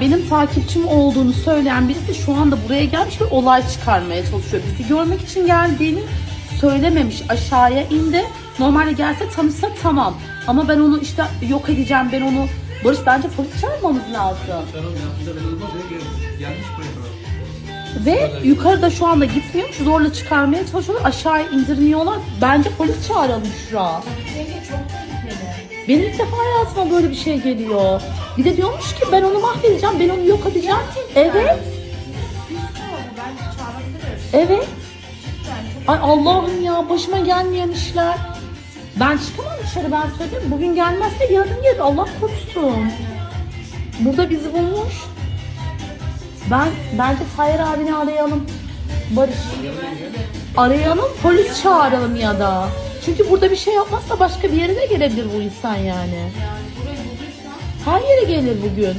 Benim takipçim olduğunu söyleyen birisi şu anda buraya gelmiş ve olay çıkarmaya çalışıyor. Bizi görmek için geldiğini söylememiş. Aşağıya indi. Normalde gelse tanışsa tamam. Ama ben onu işte yok edeceğim. Ben onu Barış bence polis çağırmamız lazım. Ve yukarıda şu anda gitmiyormuş. Zorla çıkarmaya çalışıyorlar. Aşağıya indirmiyorlar. Bence polis çağıralım Şura. Benim ilk defa hayatıma böyle bir şey geliyor. Bir de diyormuş ki ben onu mahvedeceğim, ben onu yok edeceğim. Evet. Evet. Ay Allah'ım ya başıma gelmeyen işler. Ben çıkamam dışarı ben söyleyeyim. Bugün gelmezse yarın gelir. Allah korusun. Burada bizi bulmuş. Ben bence Tayyar abini arayalım. Barış. Arayalım polis çağıralım ya da. Çünkü burada bir şey yapmazsa başka bir yere de gelebilir bu insan yani. Her yere gelir bugün.